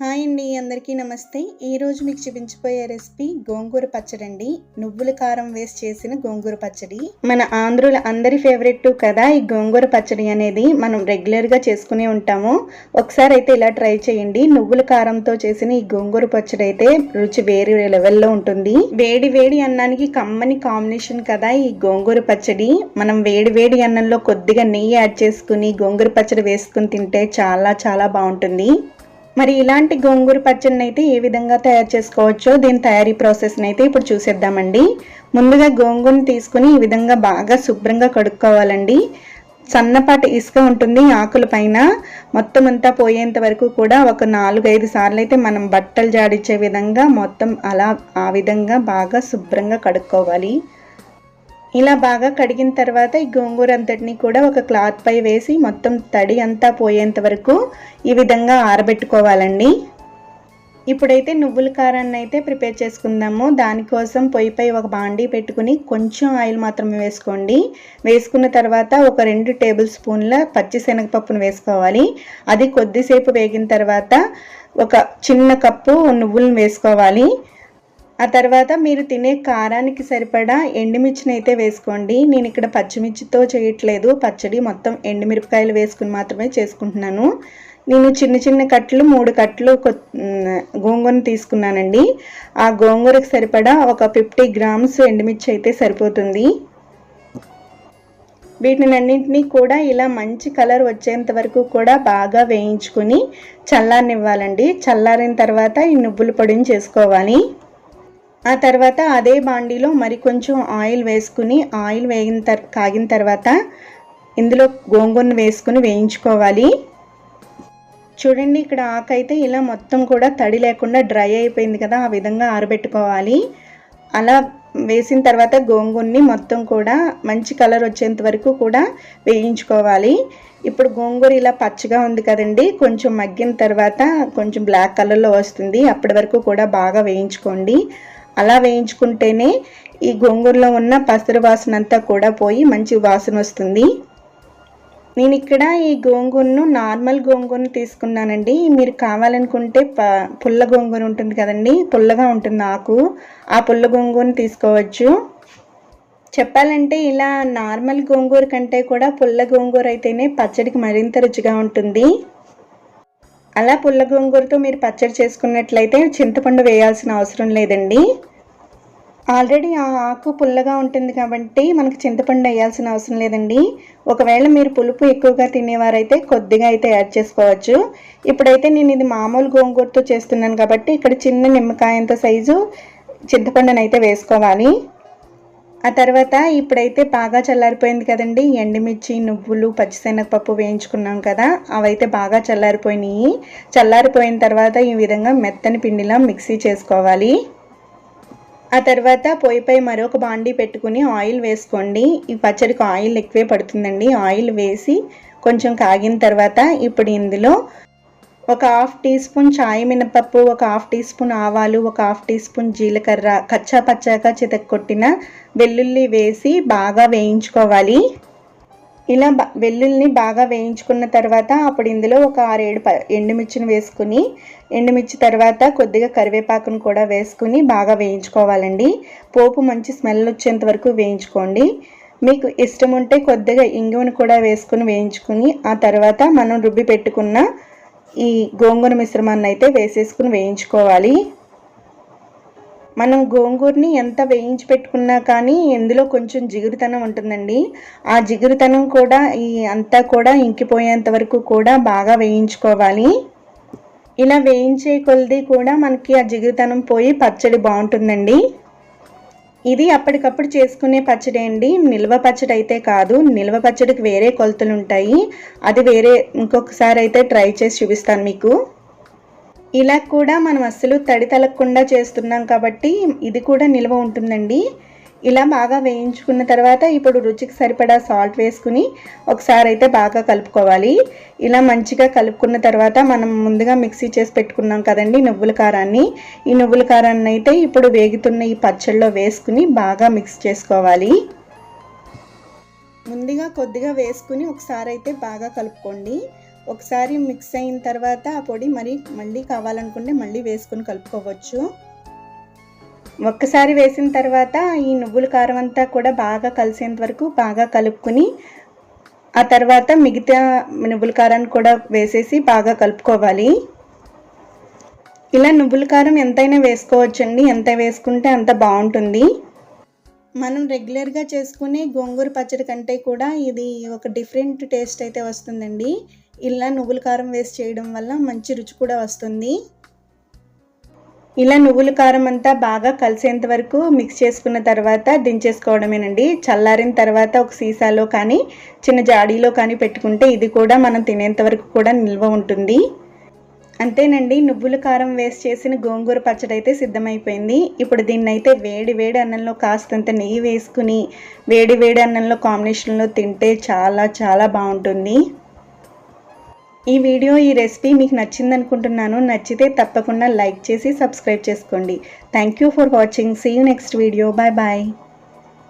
Hi అండి అందరికీ నమస్తే. ఈరోజు మీకు చూపించబోయే రెసిపీ గోంగూర పచ్చడి అండి. నువ్వుల కారం వేసి చేసిన గోంగూర పచ్చడి. మన ఆంధ్రుల అందరి ఫేవరెట్ కదా ఈ గోంగూర పచ్చడి అనేది. మనం రెగ్యులర్గా చేసుకునే ఉంటాము. ఒకసారి అయితే ఇలా ట్రై చేయండి. నువ్వుల కారంతో చేసిన ఈ గోంగూర పచ్చడి అయితే రుచి వేరే లెవెల్లో ఉంటుంది. వేడి వేడి అన్నానికి కమ్మని కాంబినేషన్ కదా ఈ గోంగూర పచ్చడి. మనం వేడి వేడి అన్నంలో కొద్దిగా నెయ్యి యాడ్ చేసుకుని గోంగూర పచ్చడి వేసుకుని తింటే చాలా చాలా బాగుంటుంది. మరి ఇలాంటి గోంగూర పచ్చడిని అయితే ఏ విధంగా తయారు చేసుకోవచ్చో దీని తయారీ ప్రాసెస్ని అయితే ఇప్పుడు చూసేద్దామండి. ముందుగా గోంగూరని తీసుకుని ఈ విధంగా బాగా శుభ్రంగా కడుక్కోవాలండి. సన్నపాటి ఇసుక ఉంటుంది ఆకుల పైన. మొత్తం అంతా పోయేంత వరకు కూడా ఒక నాలుగైదు సార్లు అయితే మనం బట్టలు జాడిచ్చే విధంగా మొత్తం అలా ఆ విధంగా బాగా శుభ్రంగా కడుక్కోవాలి. ఇలా బాగా కడిగిన తర్వాత ఈ గోంగూర అంతటిని కూడా ఒక క్లాత్ పై వేసి మొత్తం తడి అంతా పోయేంత వరకు ఈ విధంగా ఆరబెట్టుకోవాలండి. ఇప్పుడైతే నువ్వుల కారాన్ని అయితే ప్రిపేర్ చేసుకుందాము. దానికోసం పొయ్యిపై ఒక బాండీ పెట్టుకుని కొంచెం ఆయిల్ మాత్రమే వేసుకోండి. వేసుకున్న తర్వాత ఒక రెండు టేబుల్ స్పూన్ల పచ్చి శనగపప్పును వేసుకోవాలి. అది కొద్దిసేపు వేగిన తర్వాత ఒక చిన్న కప్పు నువ్వులను వేసుకోవాలి. ఆ తర్వాత మీరు తినే కారానికి సరిపడా ఎండుమిర్చిని అయితే వేసుకోండి. నేను ఇక్కడ పచ్చిమిర్చితో చేయట్లేదు. పచ్చడి మొత్తం ఎండుమిరపకాయలు వేసుకుని మాత్రమే చేసుకుంటున్నాను. నేను చిన్న చిన్న కట్లు మూడు కట్లు గోంగూరను తీసుకున్నానండి. ఆ గోంగూరకు సరిపడా ఒక ఫిఫ్టీ గ్రామ్స్ ఎండుమిర్చి అయితే సరిపోతుంది. వీటిని అన్నింటినీ కూడా ఇలా మంచి కలర్ వచ్చేంత వరకు కూడా బాగా వేయించుకుని చల్లారనివ్వాలండి. చల్లారిన తర్వాత ఈ నువ్వుల పొడిని చేసుకోవాలి. ఆ తర్వాత అదే బాండీలో మరి కొంచెం ఆయిల్ వేసుకుని ఆయిల్ వేగిన తర్ కాగిన తర్వాత ఇందులో గోంగూరను వేసుకుని వేయించుకోవాలి. చూడండి ఇక్కడ ఆకైతే ఇలా మొత్తం కూడా తడి లేకుండా డ్రై అయిపోయింది కదా ఆ విధంగా ఆరబెట్టుకోవాలి. అలా వేసిన తర్వాత గోంగూరని మొత్తం కూడా మంచి కలర్ వచ్చేంత వరకు కూడా వేయించుకోవాలి. ఇప్పుడు గోంగూర ఇలా పచ్చగా ఉంది కదండి కొంచెం మగ్గిన తర్వాత కొంచెం బ్లాక్ కలర్లో వస్తుంది అప్పటి వరకు కూడా బాగా వేయించుకోండి. అలా వేయించుకుంటేనే ఈ గోంగూరలో ఉన్న పసరు వాసన అంతా కూడా పోయి మంచి వాసన వస్తుంది. నేను ఇక్కడ ఈ గోంగూరను నార్మల్ గోంగూరను తీసుకున్నానండి. మీరు కావాలనుకుంటే ప పుల్ల గోంగూర ఉంటుంది కదండి పుల్లగా ఉంటుంది ఆకు. ఆ పుల్ల గోంగూరను తీసుకోవచ్చు. చెప్పాలంటే ఇలా నార్మల్ గోంగూర కంటే కూడా పుల్ల గోంగూర అయితేనే పచ్చడికి మరింత రుచిగా ఉంటుంది. అలా పుల్ల గోంగూరతో మీరు పచ్చడి చేసుకున్నట్లయితే చింతపండు వేయాల్సిన అవసరం లేదండి. ఆల్రెడీ ఆ ఆకు పుల్లగా ఉంటుంది కాబట్టి మనకు చింతపండు వేయాల్సిన అవసరం లేదండి. ఒకవేళ మీరు పులుపు ఎక్కువగా తినేవారైతే కొద్దిగా అయితే యాడ్ చేసుకోవచ్చు. ఇప్పుడైతే నేను ఇది మామూలు గోంగూరతో చేస్తున్నాను కాబట్టి ఇక్కడ చిన్న నిమ్మకాయంత సైజు చింతపండుని అయితే వేసుకోవాలి. ఆ తర్వాత ఇప్పుడైతే బాగా చల్లారిపోయింది కదండి. ఎండుమిర్చి నువ్వులు పచ్చిశనగపప్పు వేయించుకున్నాం కదా. అవైతే బాగా చల్లారిపోయినాయి. చల్లారిపోయిన తర్వాత ఈ విధంగా మెత్తని పిండిలా మిక్సీ చేసుకోవాలి. ఆ తర్వాత పొయ్యిపై మరొక బాండీ పెట్టుకుని ఆయిల్ వేసుకోండి. ఈ పచ్చడికి ఆయిల్ ఎక్కువే పడుతుందండి. ఆయిల్ వేసి కొంచెం కాగిన తర్వాత ఇప్పుడు ఇందులో ఒక హాఫ్ టీ స్పూన్ చాయ్ మినపప్పు ఒక హాఫ్ టీ స్పూన్ ఆవాలు ఒక హాఫ్ టీ స్పూన్ జీలకర్ర కచ్చా పచ్చాగా చితక్కొట్టిన వెల్లుల్లి వేసి బాగా వేయించుకోవాలి. ఇలా వెల్లుల్ని బాగా వేయించుకున్న తర్వాత అప్పుడు ఇందులో ఒక ఆరేడు ఎండుమిర్చిని వేసుకుని ఎండుమిర్చి తర్వాత కొద్దిగా కరివేపాకును కూడా వేసుకుని బాగా వేయించుకోవాలండి. పోపు మంచి స్మెల్ వచ్చేంత వరకు వేయించుకోండి. మీకు ఇష్టం ఉంటే కొద్దిగా ఇంగువను కూడా వేసుకుని వేయించుకుని ఆ తర్వాత మనం రుబ్బి పెట్టుకున్న ఈ గోంగూర మిశ్రమాన్ని అయితే వేసేసుకుని వేయించుకోవాలి. మనం గోంగూరని ఎంత వేయించి పెట్టుకున్నా కానీ ఇందులో కొంచెం జిగురుతనం ఉంటుందండి. ఆ జిగురుతనం కూడా ఈ అంతా కూడా ఇంకిపోయేంత వరకు కూడా బాగా వేయించుకోవాలి. ఇలా వేయించే కొలది కూడా మనకి ఆ జిగురుతనం పోయి పచ్చడి బాగుంటుందండి. ఇది అప్పటికప్పుడు చేసుకునే పచ్చడి అండి. నిల్వ పచ్చడి అయితే కాదు. నిల్వ పచ్చడికి వేరే కొలతలు ఉంటాయి. అది వేరే ఇంకొకసారి అయితే ట్రై చేసి చూపిస్తాను మీకు. ఇలా కూడా మనం అస్సలు తడి తలగకుండా చేస్తున్నాం కాబట్టి ఇది కూడా నిల్వ ఉంటుందండి. ఇలా బాగా వేయించుకున్న తర్వాత ఇప్పుడు రుచికి సరిపడా సాల్ట్ వేసుకుని ఒకసారి అయితే బాగా కలుపుకోవాలి. ఇలా మంచిగా కలుపుకున్న తర్వాత మనం ముందుగా మిక్సీ చేసి పెట్టుకున్నాం కదండి నువ్వుల కారాన్ని. ఈ నువ్వుల కారాన్ని అయితే ఇప్పుడు వేగుతున్న ఈ పచ్చళ్ళలో వేసుకుని బాగా మిక్స్ చేసుకోవాలి. ముందుగా కొద్దిగా వేసుకుని ఒకసారి అయితే బాగా కలుపుకోండి. ఒకసారి మిక్స్ అయిన తర్వాత ఆ పొడి మరి మళ్ళీ కావాలనుకుంటే మళ్ళీ వేసుకొని కలుపుకోవచ్చు. ఒక్కసారి వేసిన తర్వాత ఈ నువ్వుల కారం అంతా కూడా బాగా కలిసేంత వరకు బాగా కలుపుకుని ఆ తర్వాత మిగతా నువ్వుల కారాన్ని కూడా వేసేసి బాగా కలుపుకోవాలి. ఇలా నువ్వుల కారం ఎంతైనా వేసుకోవచ్చండి. ఎంత వేసుకుంటే అంత బాగుంటుంది. మనం రెగ్యులర్గా చేసుకునే గోంగూర పచ్చడి కంటే కూడా ఇది ఒక డిఫరెంట్ టేస్ట్ అయితే వస్తుందండి. ఇలా నువ్వుల కారం వేసి చేయడం వల్ల మంచి రుచి కూడా వస్తుంది. ఇలా నువ్వుల కారం అంతా బాగా కలిసేంత వరకు మిక్స్ చేసుకున్న తర్వాత దించేసుకోవడమేనండి. చల్లారిన తర్వాత ఒక సీసాలో కానీ చిన్న జాడీలో కానీ పెట్టుకుంటే ఇది కూడా మనం తినేంత వరకు కూడా నిల్వ ఉంటుంది. అంతేనండి నువ్వుల కారం వేస్ట్ చేసిన గోంగూర పచ్చడి అయితే సిద్ధమైపోయింది. ఇప్పుడు దీన్ని అయితే వేడి వేడి అన్నంలో కాస్తంత నెయ్యి వేసుకుని వేడి వేడి అన్నంలో కాంబినేషన్లో తింటే చాలా చాలా బాగుంటుంది. ఈ వీడియో ఈ రెసిపీ మీకు నచ్చింది అనుకుంటున్నాను నచ్చితే తప్పకుండా లైక్ చేసి సబ్స్క్రైబ్ చేసుకోండి. Thank you for watching see you next video bye bye